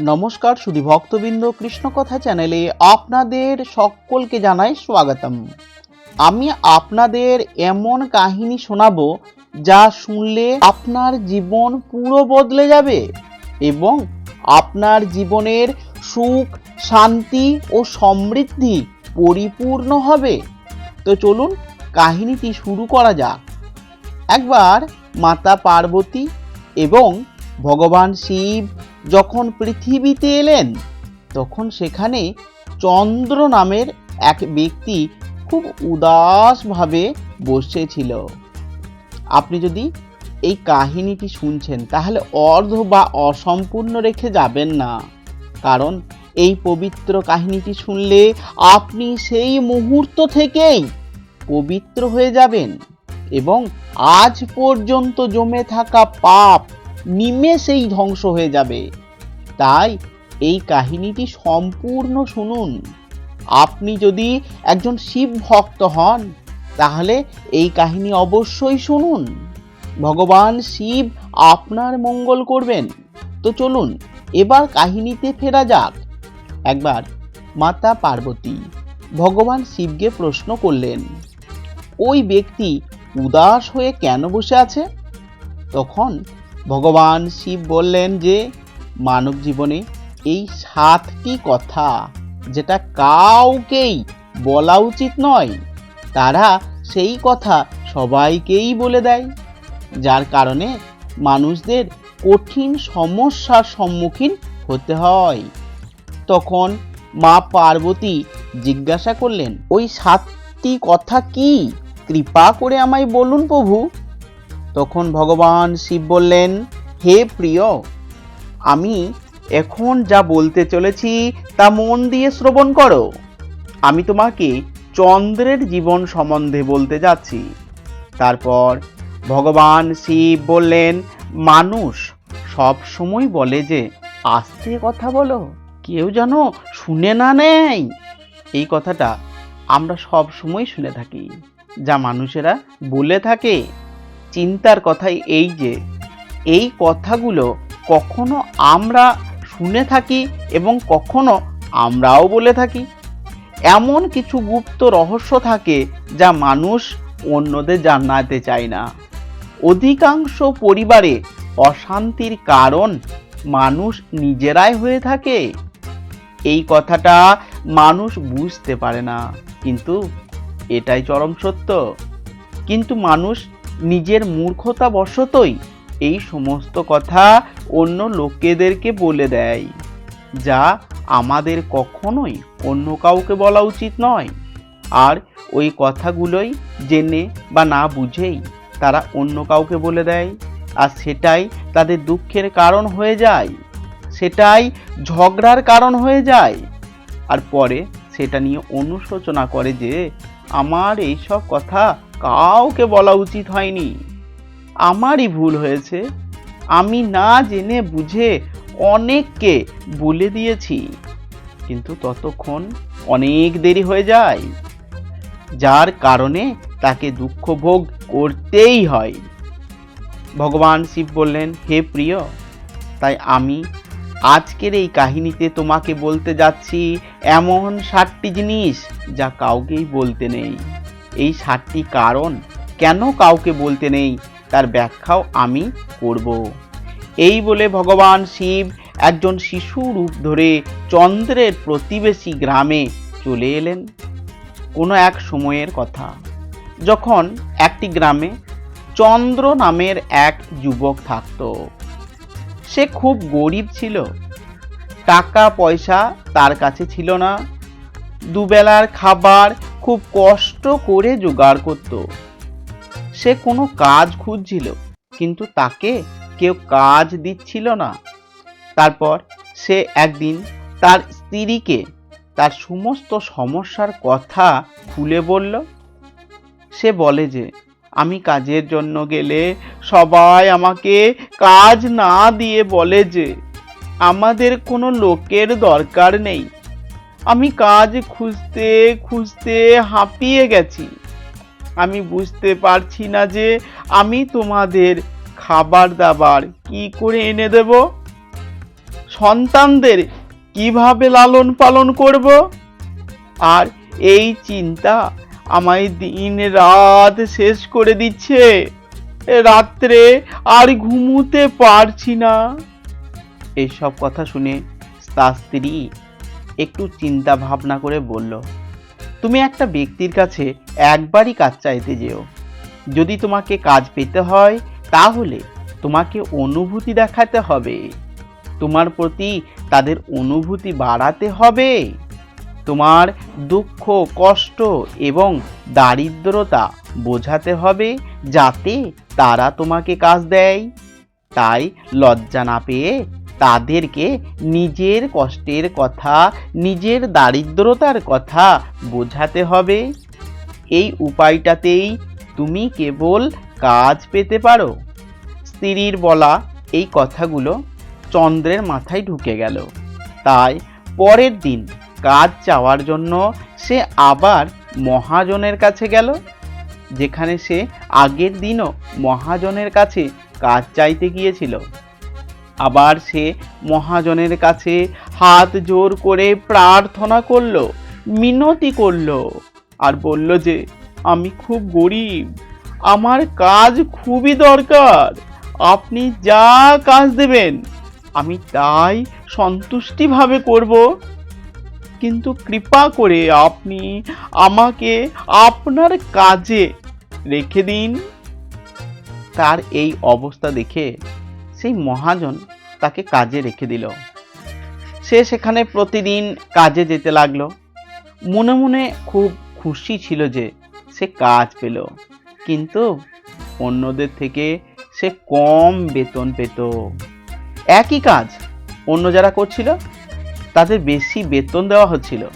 নমস্কার শুধু ভক্তবৃন্দ, কৃষ্ণকথা চ্যানেলে আপনাদের সকলকে জানাই স্বাগতম। আমি আপনাদের এমন কাহিনী শোনাবো যা শুনলে আপনার জীবন পুরো বদলে যাবে এবং আপনার জীবনের সুখ, শান্তি ও সমৃদ্ধি পরিপূর্ণ হবে। তো চলুন কাহিনীটি শুরু করা যাক। একবার মাতা পার্বতী এবং ভগবান শিব যখন পৃথিবীতে এলেন, তখন সেখানে চন্দ্র নামের এক ব্যক্তি খুব উদাসভাবে বসেছিল। আপনি যদি এই কাহিনীটি শুনছেন, তাহলে অর্ধ বা অসম্পূর্ণ রেখে যাবেন না। কারণ এই পবিত্র কাহিনীটি শুনলে আপনি সেই মুহূর্ত থেকেই পবিত্র হয়ে যাবেন এবং আজ পর্যন্ত জমে থাকা পাপ নিমেষেই ধ্বংস হয়ে যাবে। তাই এই কাহিনীটি সম্পূর্ণ শুনুন। আপনি যদি একজন শিব ভক্ত হন, তাহলে এই কাহিনী অবশ্যই শুনুন। ভগবান শিব আপনার মঙ্গল করবেন। তো চলুন, এবার কাহিনীতে ফেরা যাক। একবার মাতা পার্বতী ভগবান শিবকে প্রশ্ন করলেন, ওই ব্যক্তি উদাস হয়ে কেন বসে আছে? তখন ভগবান শিব বললেন যে, মানব জীবনে এই সাতটি কথা যেটা কাউকেই বলা উচিত নয়, তারা সেই কথা সবাইকেই বলে দেয়। যার কারণে মানুষদের কঠিন সমস্যার সম্মুখীন হতে হয়। তখন মা পার্বতী জিজ্ঞাসা করলেন, ওই সাতটি কথা কি? কৃপা করে আমায় বলুন প্রভু। তখন ভগবান শিব বললেন, হে প্রিয়, আমি এখন যা বলতে চলেছি তা মন দিয়ে শ্রবণ করো। আমি তোমাকে চন্দ্রের জীবন সম্বন্ধে বলতে যাচ্ছি। তারপর ভগবান শিব বললেন, মানুষ সব সময় বলে যে, আস্তে কথা বলো, কেউ যেন শুনে না নেয়। এই কথাটা আমরা সব সময় শুনে থাকি। যা মানুষেরা বলে থাকে। চিন্তার কথাই এই যে, এই কথাগুলো কখনো আমরা শুনে থাকি এবং কখনো আমরাও বলে থাকি। এমন কিছু গুপ্ত রহস্য থাকে যা মানুষ অন্যদের জানাতে চায় না। অধিকাংশ পরিবারে অশান্তির কারণ মানুষ নিজেরাই হয়ে থাকে। এই কথাটা মানুষ বুঝতে পারে না, কিন্তু এটাই চরম সত্য। কিন্তু মানুষ নিজের মূর্খতা বশতই এই সমস্ত কথা অন্য লোকেদেরকে বলে দেয়, যা আমাদের কখনোই অন্য কাউকে বলা উচিত নয়। আর ওই কথাগুলোই জেনে বা না বুঝেই তারা অন্য কাউকে বলে দেয়, আর সেটাই তাদের দুঃখের কারণ হয়ে যায়, সেটাই ঝগড়ার কারণ হয়ে যায়। আর পরে সেটা নিয়ে অনুশোচনা করে যে, আমার এইসব কথা কাউকে বলা উচিত হয়নি। আমারই ভুল হয়েছে। আমি না জেনে বুঝে অনেককে বলে দিয়েছি। কিন্তু ততক্ষণ অনেক দেরি হয়ে যায়। যার কারণে তাকে দুঃখ ভোগ করতেই হয়। ভগবান শিব বললেন, হে প্রিয়, তাই আমি আজকের এই কাহিনীতে তোমাকে বলতে যাচ্ছি এমন সাতটি জিনিস যা কাউকেই বলতে নেই। এই সাতটি কারণ কেন কাউকে বলতে নেই? তার ব্যাখ্যাও আমি করব। এই বলে ভগবান শিব একজন শিশু রূপ ধরে চন্দ্রের প্রতিবেশী গ্রামে চলে এলেন। কোনো এক সময়ের কথা। যখন একটি গ্রামে চন্দ্র নামের এক যুবক থাকত। সে খুব গরিব ছিল। টাকা পয়সা তার কাছে ছিল না। দুবেলার খাবার খুব কষ্ট করে জোগাড় করত। সে কোনো কাজ খুঁজছিল, কিন্তু তাকে কেউ কাজ দিচ্ছিল না। তারপর সে একদিন তার স্ত্রীকে তার সমস্ত সমস্যার কথা খুলে বলল। সে বলে যে, আমি কাজের জন্য গেলে সবাই আমাকে কাজ না দিয়ে বলে যে, আমাদের কোনো লোকের দরকার নেই। আমি কাজ খুঁজতে খুঁজতে হাঁপিয়ে গেছি। আমি বুঝতে পারছি না যে আমি তোমাদের খাবার দাবার কি করে এনে দেব? সন্তানদের কীভাবে লালন পালন করব? আর এই চিন্তা আমায় দিন রাত শেষ করে দিচ্ছে। রাত্রে আর ঘুমোতে পারছি না। এইসব কথা শুনে তার স্ত্রী একটু চিন্তা ভাবনা করে বলল, তুমি একটা ব্যক্তির কাছে একবারই কাজ চাইতে যেও। যদি তোমাকে কাজ পেতে হয়, তাহলে তোমাকে অনুভূতি দেখাতে হবে। তোমার প্রতি তাদের অনুভূতি বাড়াতে হবে। তোমার দুঃখ, কষ্ট এবং দারিদ্রতা বোঝাতে হবে যাতে তারা তোমাকে কাজ দেয়। তাই লজ্জা না পেয়ে তাদেরকে নিজের কষ্টের কথা, নিজের দারিদ্রতার কথা বোঝাতে হবে। এই উপায়টাতেই তুমি কেবল কাজ পেতে পারো। স্ত্রীর বলা এই কথাগুলো চন্দ্রের মাথায় ঢুকে গেল। তাই পরের দিন কাজ চাওয়ার জন্য সে আবার মহাজনের কাছে গেল, যেখানে সে আগের দিনও মহাজনের কাছে কাজ চাইতে গিয়েছিল। আবার সে মহাজনের কাছে হাত জোর করে প্রার্থনা করল, মিনতি করল আর বলল যে, আমি খুব গরিব, আমার কাজ খুবই দরকার, আপনি যা কাজ দেবেন, আমি তাই সন্তুষ্টিভাবে করব। কিন্তু কৃপা করে আপনি আমাকে আপনার কাজে রেখে দিন। তার এই অবস্থা দেখে সেই মহাজন তাকে কাজে রেখে দিল। সে সেখানে প্রতিদিন কাজে যেতে লাগল। মনে মনে খুব খুশি ছিল যে সে কাজ পেল। কিন্তু অন্যদের থেকে সে কম বেতন পেত। একই কাজ অন্য যারা করছিল, তাদের বেশি বেতন দেওয়া হচ্ছিল।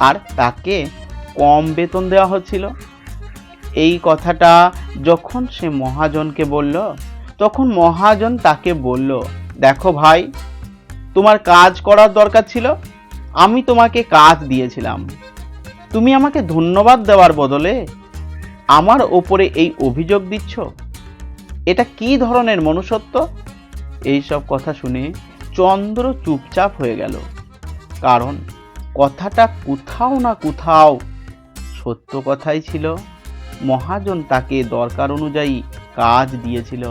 আর তাকে কম বেতন দেওয়া হচ্ছিল। এই কথাটা যখন সে মহাজনকে বলল তখন মহাজন তাকে বলল, দেখো ভাই, তোমার কাজ করার দরকার ছিল। আমি তোমাকে কাজ দিয়েছিলাম। তুমি আমাকে ধন্যবাদ দেওয়ার বদলে আমার ওপরে এই অভিযোগ দিচ্ছ? এটা কি ধরনের মনুষ্যত্ব? এইসব কথা শুনে চন্দ্র চুপচাপ হয়ে গেল। কারণ কথাটা কোথাও না কোথাও সত্য কথাই ছিল। মহাজন তাকে দরকার অনুযায়ী কাজ দিয়েছিল।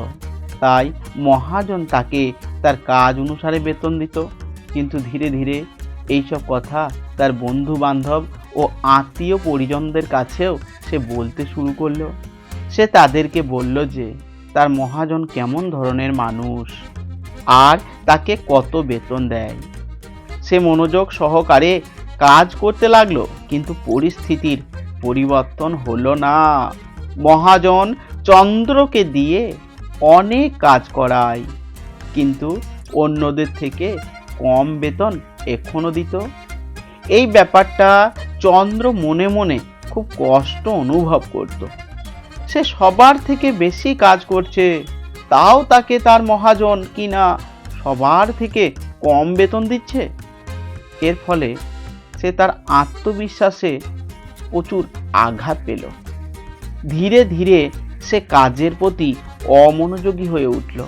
তাই মহাজন তাকে তার কাজ অনুসারে বেতন দিত। কিন্তু ধীরে ধীরে এইসব কথা তার বন্ধু বান্ধব ও আত্মীয় পরিজনদের কাছেও সে বলতে শুরু করল। সে তাদেরকে বলল যে, তার মহাজন কেমন ধরনের মানুষ আর তাকে কত বেতন দেয়। সে মনোযোগ সহকারে কাজ করতে লাগল, কিন্তু পরিস্থিতির পরিবর্তন হলো না। মহাজন চন্দ্রকে দিয়ে অনেক কাজ করায়। কিন্তু অন্যদের থেকে কম বেতন এখনও দিত। এই ব্যাপারটা চন্দ্র মনে মনে খুব কষ্ট অনুভব করত। সে সবার থেকে বেশি কাজ করছে, তাও তাকে তার মহাজন কিনা সবার থেকে কম বেতন দিচ্ছে? এর ফলে সে তার আত্মবিশ্বাসে প্রচুর আঘাত পেল। ধীরে ধীরে সে কাজের প্রতি অমনোযোগী হয়ে উঠল।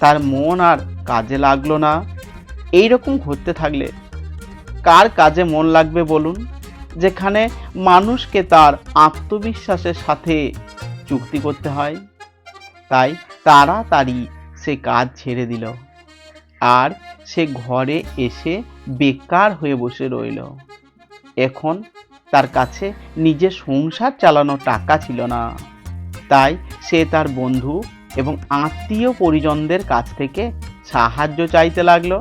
তার মন আর কাজে লাগল না। এই রকম ঘটতে থাকলে কার কাজে মন লাগবে বলুন? যেখানে মানুষকে তার আত্মবিশ্বাসের সাথে চুক্তি করতে হয়। তাই তাড়াতাড়ি সে কাজ ছেড়ে দিল আর সে ঘরে এসে বেকার হয়ে বসে রইল। এখন তার কাছে নিজের সংসার চালানোর টাকা ছিল না। তাই সে তার বন্ধু এবং আত্মীয় পরিজনদের কাছ থেকে সাহায্য চাইতে লাগল।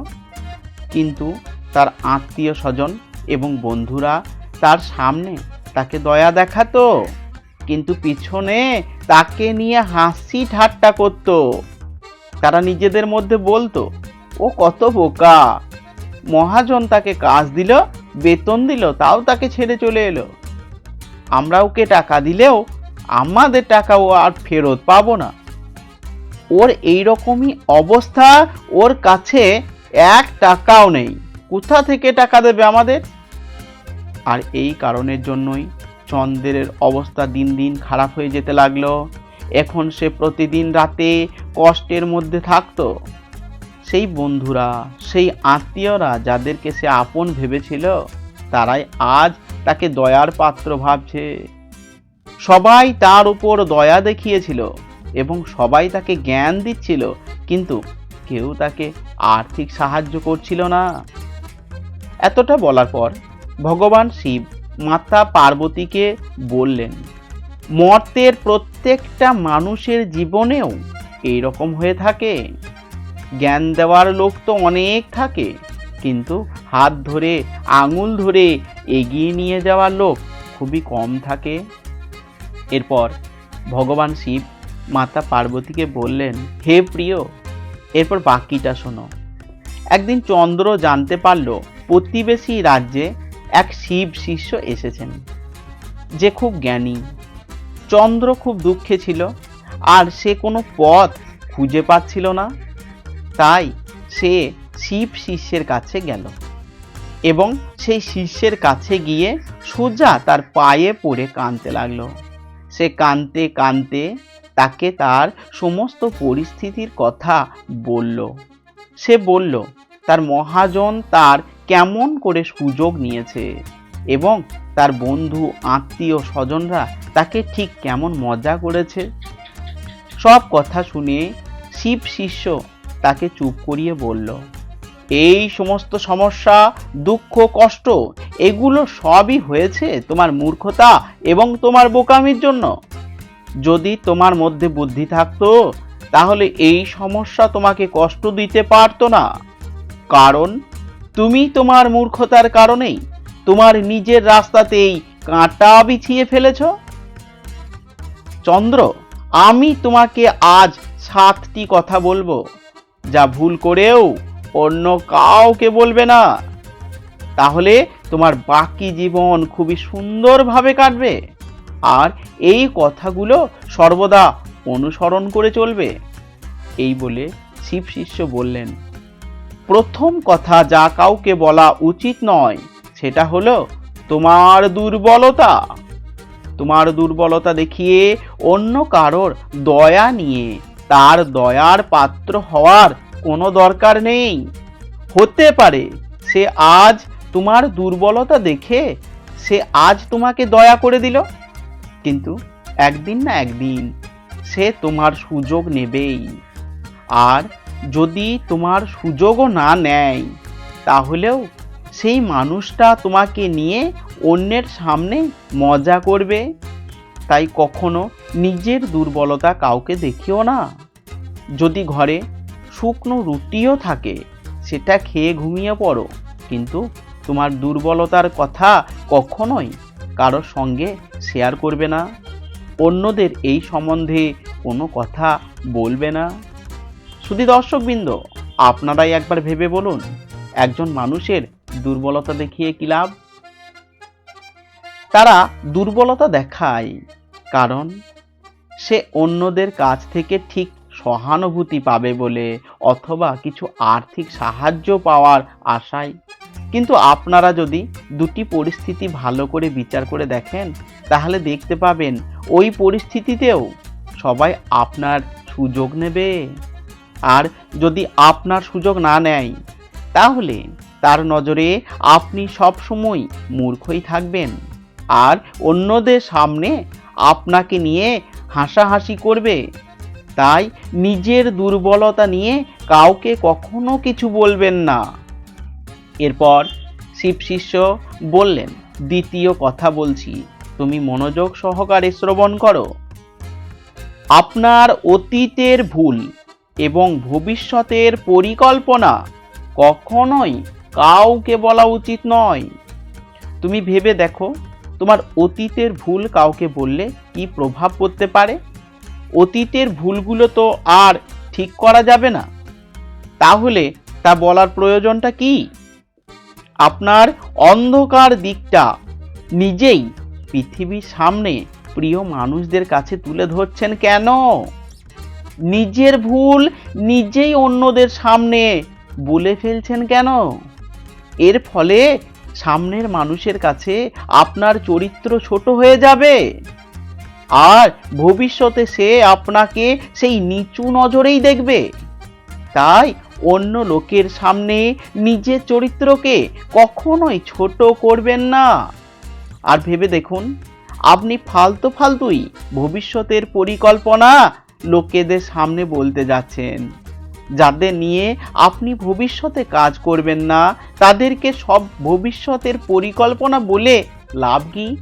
কিন্তু তার আত্মীয় স্বজন এবং বন্ধুরা তার সামনে তাকে দয়া দেখাতো, কিন্তু পিছনে তাকে নিয়ে হাসি ঠাট্টা করত। তারা নিজেদের মধ্যে বলতো, ও কত বোকা, মহাজন তাকে কাজ দিল, বেতন দিল, তাও তাকে ছেড়ে চলে এলো। আমরা ওকে টাকা দিলেও আমাদের টাকা ও আর ফেরত পাবো না। ওর এই রকমই অবস্থা, ওর কাছে এক টাকাও নেই। কোথা থেকে টাকা দেবে আমাদের? আর এই কারণের জন্যই চন্দ্রের অবস্থা দিন দিন খারাপ হয়ে যেতে লাগল। এখন সে প্রতিদিন রাতে কষ্টের মধ্যে থাকতো। সেই বন্ধুরা, সেই আত্মীয়রা যাদেরকে সে আপন ভেবেছিল, তারাই আজ তাকে দয়ার পাত্র ভাবছে। সবাই তার উপর দয়া দেখিয়েছিল এবং সবাই তাকে জ্ঞান দিচ্ছিল, কিন্তু কেউ তাকে আর্থিক সাহায্য করছিল না। এতটা বলার পর ভগবান শিব মাতা পার্বতীকে বললেন, মর্তের প্রত্যেকটা মানুষের জীবনেও এই রকম হয়ে থাকে। জ্ঞান দেওয়ার লোক তো অনেক থাকে, কিন্তু হাত ধরে, আঙুল ধরে এগিয়ে নিয়ে যাওয়ার লোক খুবই কম থাকে। এরপর ভগবান শিব মাতা পার্বতীকে বললেন, হে প্রিয়, এরপর বাকিটা শোনো। একদিন চন্দ্র জানতে পারল, প্রতিবেশী রাজ্যে এক শিব শিষ্য এসেছেন। যে খুব জ্ঞানী। চন্দ্র খুব দুঃখে ছিল, আর সে কোনো পথ খুঁজে পাচ্ছিল না। তাই সে শিব শিষ্যের কাছে গেল এবং সেই শিষ্যের কাছে গিয়ে সোজা তার পায়ে পড়ে কাঁদতে লাগল। সে কাঁদতে কাঁদতে তাকে তার সমস্ত পরিস্থিতির কথা বলল। সে বলল, তার মহাজন তার কেমন করে সুযোগ নিয়েছে এবং তার বন্ধু, আত্মীয় স্বজনরা তাকে ঠিক কেমন মজা করেছে? সব কথা শুনে শিব শিষ্য তাকে চুপ করিয়ে বলল এই সমস্ত সমস্যা, দুঃখ, কষ্ট, এগুলো সবই হয়েছে তোমার মূর্খতা এবং তোমার বোকামির জন্য। যদি তোমার মধ্যে বুদ্ধি থাকতো, তাহলে এই সমস্যা তোমাকে কষ্ট দিতে পারতো না। কারণ, তুমি তোমার মূর্খতার কারণেই তোমার নিজের রাস্তাতেই কাঁটা বিছিয়ে ফেলেছ। চন্দ্র, আমি তোমাকে আজ সাতটি কথা বলব, যা ভুল করেও অন্য কাউকে বলবে না। তাহলে তোমার বাকি জীবন খুবই সুন্দরভাবে কাটবে। আর এই কথাগুলো সর্বদা অনুসরণ করে চলবে। এই বলে শিব শিষ্য বললেন, প্রথম কথা যা কাউকে বলা উচিত নয়, সেটা হলো তোমার দুর্বলতা। তোমার দুর্বলতা দেখিয়ে অন্য কারোর দয়া নিয়ে তার দয়ার পাত্র হওয়ার কোনো দরকার নেই। হতে পারে, সে আজ তোমার দুর্বলতা দেখে সে আজ তোমাকে দয়া করে দিল। কিন্তু একদিন না একদিন সে তোমার সুযোগ নেবেই। আর যদি তোমার সুযোগও না নেয়, তাহলেও সেই মানুষটা তোমাকে নিয়ে অন্যের সামনে মজা করবে। তাই কখনো নিজের দুর্বলতা কাউকে দেখিও না। যদি ঘরে শুকনো রুটিও থাকে, সেটা খেয়ে ঘুমিয়ে পড়ো। কিন্তু তোমার দুর্বলতার কথা কখনোই কারোর সঙ্গে শেয়ার করবে না। অন্যদের এই সম্বন্ধে কোনো কথা বলবে না। শুধু দর্শকবৃন্দ, আপনারাই একবার ভেবে বলুন, একজন মানুষের দুর্বলতা দেখিয়ে কি লাভ? তারা দুর্বলতা দেখায়, কারণ সে অন্যদের কাছ থেকে ঠিক সহানুভূতি পাবে বলে অথবা কিছু আর্থিক সাহায্য পাওয়ার আশায়। কিন্তু আপনারা যদি দুটি পরিস্থিতি ভালো করে বিচার করে দেখেন, তাহলে দেখতে পাবেন ওই পরিস্থিতিতেও সবাই আপনার সুযোগ নেবে। আর যদি আপনার সুযোগ না নেয়, তাহলে তার নজরে আপনি সব সময় মূর্খই থাকবেন। আর অন্যদের সামনে আপনাকে নিয়ে হাসাহাসি করবে। তাই নিজের দুর্বলতা নিয়ে কাউকে কখনো কিছু বলবেন না। এরপর শিব শিষ্য বললেন, দ্বিতীয় কথা বলছি, তুমি মনোযোগ সহকারে শ্রবণ করো। আপনার অতীতের ভুল এবং ভবিষ্যতের পরিকল্পনা কখনোই কাউকে বলা উচিত নয়। তুমি ভেবে দেখো, তোমার অতীতের ভুল কাউকে বললে কি প্রভাব পড়তে পারে? অতীতের ভুলগুলো তো আর ঠিক করা যাবে না। তাহলে তা বলার প্রয়োজনটা কি? আপনার অন্ধকার দিকটা নিজেই পৃথিবীর সামনে প্রিয় মানুষদের কাছে তুলে ধরছেন কেন? নিজের ভুল নিজেই অন্যদের সামনে বলে ফেলছেন কেন? এর ফলে সামনের মানুষের কাছে আপনার চরিত্র ছোট হয়ে যাবে। আর ভবিষ্যতে সে আপনাকে সেই নিচু নজরেই দেখবে। তাই অন্য লোকের সামনে নিজের চরিত্রকে কখনোই ছোট করবেন না। আর ভেবে দেখুন, আপনি ফালতু ফালতুই ভবিষ্যতের পরিকল্পনা লোকেদের সামনে বলতে যাচ্ছেন। যাদের নিয়ে আপনি ভবিষ্যতে কাজ করবেন না, তাদেরকে সব ভবিষ্যতের পরিকল্পনা বলে লাভ কি?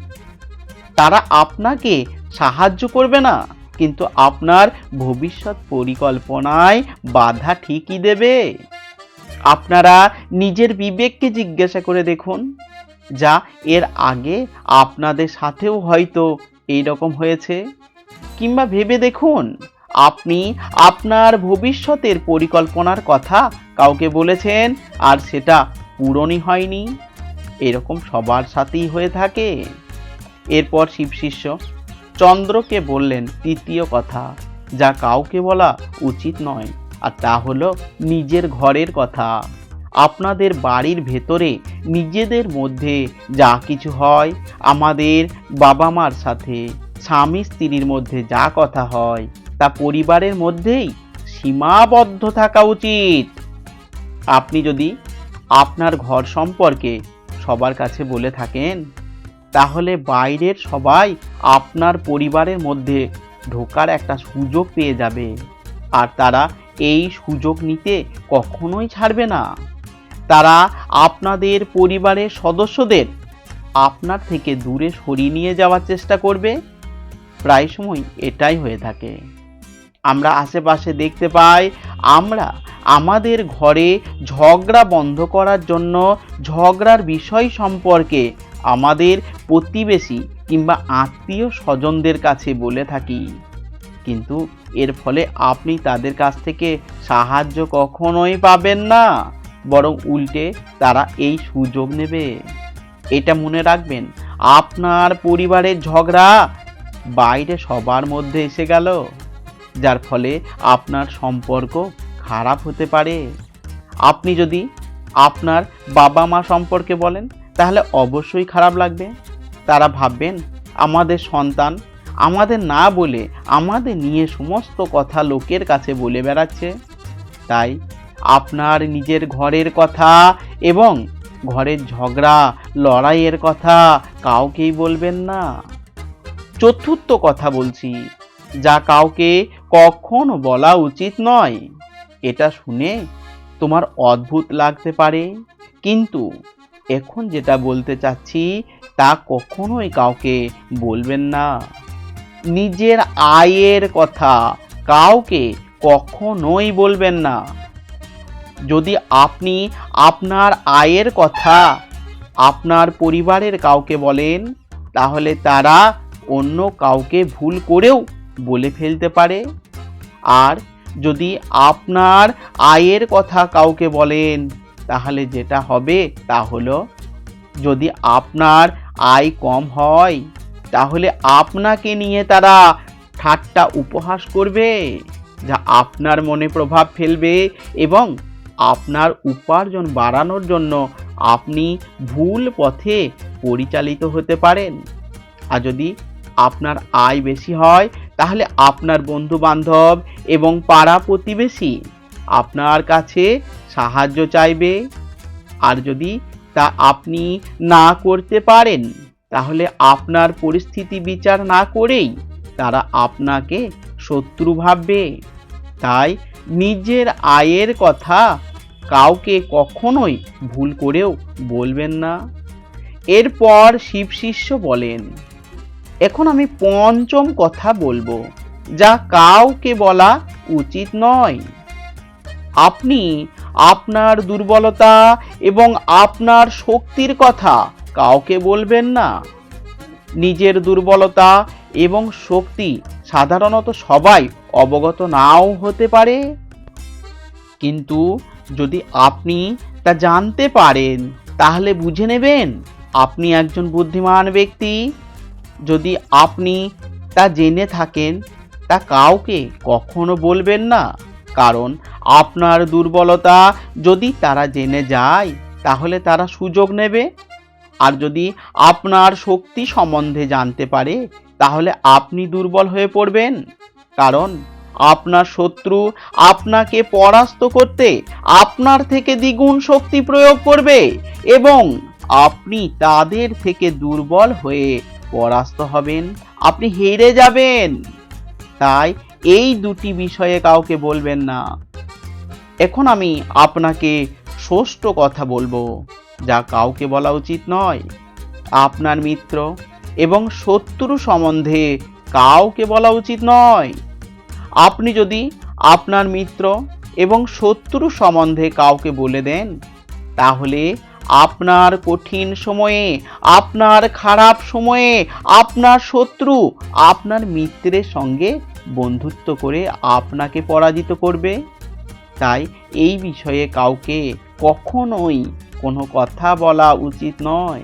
তারা আপনাকে সাহায্য করবে না, কিন্তু আপনার ভবিষ্যৎ পরিকল্পনায় বাধা ঠিকই দেবে। আপনারা নিজের বিবেককে জিজ্ঞাসা করে দেখুন, যা এর আগে আপনাদের সাথেও হয়তো এই রকম হয়েছে। কিংবা ভেবে দেখুন, আপনি আপনার ভবিষ্যতের পরিকল্পনার কথা কাউকে বলেছেন আর সেটা পূরণই হয়নি। এরকম সবার সাথেই হয়ে থাকে। এরপর শিব শিষ্য চন্দ্রকে বললেন, তৃতীয় কথা, যা কাউকে বলা উচিত নয়, আর তা হলো নিজের ঘরের কথা। আপনাদের বাড়ির ভেতরে নিজেদের মধ্যে যা কিছু হয়, আমাদের বাবা মার সাথে, স্বামী স্ত্রীর মধ্যে যা কথা হয়, তা পরিবারের মধ্যেই সীমাবদ্ধ থাকা উচিত। আপনি যদি আপনার ঘর সম্পর্কে সবার কাছে বলে থাকেন তাহলে বাইরের সবাই আপনার পরিবারের মধ্যে ঢোকার একটা সুযোগ পেয়ে যাবে। আর তারা এই সুযোগ নিতে কখনোই ছাড়বে না। তারা আপনাদের পরিবারের সদস্যদের আপনার থেকে দূরে সরিয়ে নিয়ে যাওয়ার চেষ্টা করবে। প্রায় সময় এটাই হয়ে থাকে। আমরা আশেপাশে দেখতে পাই, আমরা আমাদের ঘরে ঝগড়া বন্ধ করার জন্য ঝগড়ার বিষয় সম্পর্কে আমাদের প্রতিবেশী কিংবা আত্মীয় স্বজনদের কাছে বলে থাকি। কিন্তু এর ফলে আপনি তাদের কাছ থেকে সাহায্য কখনোই পাবেন না, বরং উল্টে তারা এই সুযোগ নেবে। এটা মনে রাখবেন, আপনার পরিবারের ঝগড়া বাইরে সবার মধ্যে এসে গেল, যার ফলে আপনার সম্পর্ক খারাপ হতে পারে। আপনি যদি আপনার বাবা মা সম্পর্কে বলেন, তাহলে অবশ্যই খারাপ লাগবে। তারা ভাববেন, আমাদের সন্তান আমাদের না বলে আমাদের নিয়ে সমস্ত কথা লোকের কাছে বলে বেড়াচ্ছে। তাই আপনার নিজের ঘরের কথা এবং ঘরের ঝগড়া, লড়াইয়ের কথা কাউকেই বলবেন না। চতুর্থ কথা বলছি, যা কাউকে কখনো বলা উচিত নয়। এটা শুনে তোমার অদ্ভুত লাগতে পারে। কিন্তু এখন যেটা বলতে চাচ্ছি, তা কখনোই কাউকে বলবেন না। নিজের আয়ের কথা কাউকে কখনোই বলবেন না। যদি আপনি আপনার আয়ের কথা আপনার পরিবারের কাউকে বলেন, তাহলে তারা অন্য কাউকে ভুল করেও বলে ফেলতে পারে। আর যদি আপনার আয়ের কথা কাউকে বলেন তাহলে যেটা হবে তা হলো, যদি আপনার আয় কম হয়, তাহলে আপনাকে নিয়ে তারা ঠাট্টা উপহাস করবে, যা আপনার মনে প্রভাব ফেলবে এবং আপনার উপার্জন বাড়ানোর জন্য আপনি ভুল পথে পরিচালিত হতে পারেন। আর যদি আপনার আয় বেশি হয়, তাহলে আপনার বন্ধু বান্ধব এবং পাড়া প্রতিবেশী আপনার কাছে সাহায্য চাইবে। আর যদি তা আপনি না করতে পারেন, তাহলে আপনার পরিস্থিতি বিচার না করেই তারা আপনাকে শত্রু ভাববে। তাই নিজের আয়ের কথা কাউকে কখনোই ভুল করেও বলবেন না। এরপর শিব শিষ্য বলেন, এখন আমি পঞ্চম কথা বলব, যা কাউকে বলা উচিত নয়। আপনি আপনার দুর্বলতা এবং আপনার শক্তির কথা কাউকে বলবেন না। নিজের দুর্বলতা এবং শক্তি সাধারণত সবাই অবগত নাও হতে পারে। কিন্তু যদি আপনি তা জানতে পারেন, তাহলে বুঝে নেবেন আপনি একজন বুদ্ধিমান ব্যক্তি। যদি আপনি তা জেনে থাকেন, তা কাউকে কখনো বলবেন না। কারণ আপনার দুর্বলতা যদি তারা জেনে যায়, তাহলে তারা সুযোগ নেবে। আর যদি আপনার শক্তি সম্বন্ধে জানতে পারে, তাহলে আপনি দুর্বল হয়ে পড়বেন। কারণ আপনার শত্রু আপনাকে পরাস্ত করতে আপনার থেকে দ্বিগুণ শক্তি প্রয়োগ করবে এবং আপনি তাদের থেকে দুর্বল হয়ে পরাস্ত হবেন। আপনি হেরে যাবেন। তাই এই দুটি বিষয়ে কাউকে বলবেন না। এখন আমি আপনাকে ষষ্ঠ কথা বলব, যা কাউকে বলা উচিত নয়। আপনার মিত্র এবং শত্রু সম্বন্ধে কাউকে বলা উচিত নয়। আপনি যদি আপনার মিত্র এবং শত্রু সম্বন্ধে কাউকে বলে দেন, তাহলে আপনার কঠিন সময়ে, আপনার খারাপ সময়ে, আপনার শত্রু আপনার মিত্রের সঙ্গে বন্ধুত্ব করে আপনাকে পরাজিত করবে। তাই এই বিষয়ে কাউকে কখনোই কোনো কথা বলা উচিত নয়।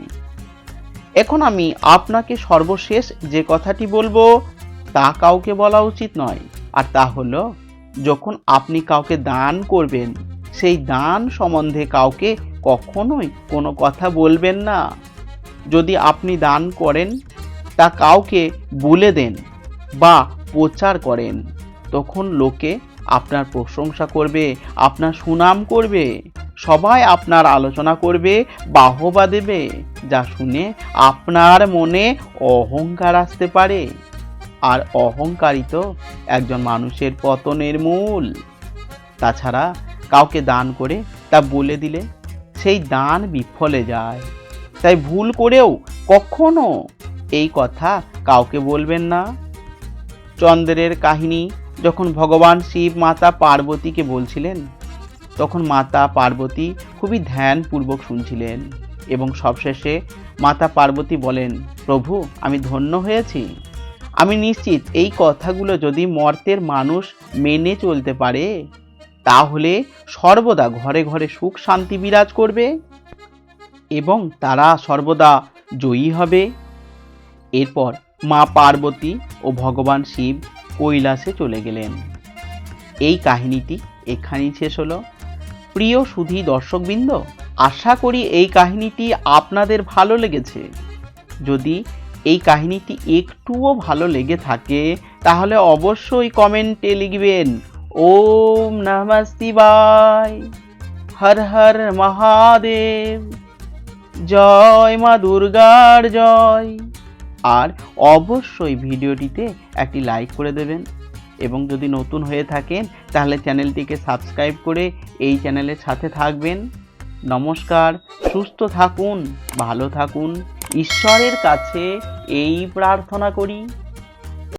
এখন আমি আপনাকে সর্বশেষ যে কথাটি বলব, তা কাউকে বলা উচিত নয়। আর তা হলো, যখন আপনি কাউকে দান করবেন, সেই দান সম্বন্ধে কাউকে কখনোই কোনো কথা বলবেন না। যদি আপনি দান করেন, তা কাউকে বলে দেন বা প্রচার করেন, তখন লোকে আপনার প্রশংসা করবে, আপনার সুনাম করবে, সবাই আপনার আলোচনা করবে, বাহবা দেবে, যা শুনে আপনার মনে অহংকার আসতে পারে। আর অহংকারই তো একজন মানুষের পতনের মূল। তাছাড়া কাউকে দান করে তা বলে দিলে সেই দান বিফলে যায়। তাই ভুল করেও কখনো এই কথা কাউকে বলবেন না। চন্দ্রের কাহিনী যখন ভগবান শিব মাতা পার্বতীকে বলছিলেন, তখন মাতা পার্বতী খুবই ধ্যানপূর্বক শুনছিলেন এবং সবশেষে মাতা পার্বতী বলেন, প্রভু, আমি ধন্য হয়েছি। আমি নিশ্চিত এই কথাগুলো যদি মর্তের মানুষ মেনে চলতে পারে, তাহলে সর্বদা ঘরে ঘরে সুখ শান্তি বিরাজ করবে এবং তারা সর্বদা জয়ী হবে। এরপর মা পার্বতী ও ভগবান শিব কৈলাসে চলে গেলেন। এই কাহিনীটি এখানেই শেষ হলো। প্রিয় সুধী দর্শকবৃন্দ, আশা করি এই কাহিনীটি আপনাদের ভালো লেগেছে। যদি এই কাহিনীটি একটুও ভালো লেগে থাকে, তাহলে অবশ্যই কমেন্টে লিখবেন, ওম নমঃ শিবায় হর হর মহাদেব, জয় মা দুর্গার জয়। আর অবশ্যই ভিডিওটিতে একটি লাইক করে দেবেন। এবং যদি নতুন হয়ে থাকেন, তাহলে চ্যানেলটিকে সাবস্ক্রাইব করে এই চ্যানেলের সাথে থাকবেন। নমস্কার, সুস্থ থাকুন, ভালো থাকুন। ঈশ্বরের কাছে এই প্রার্থনা করি।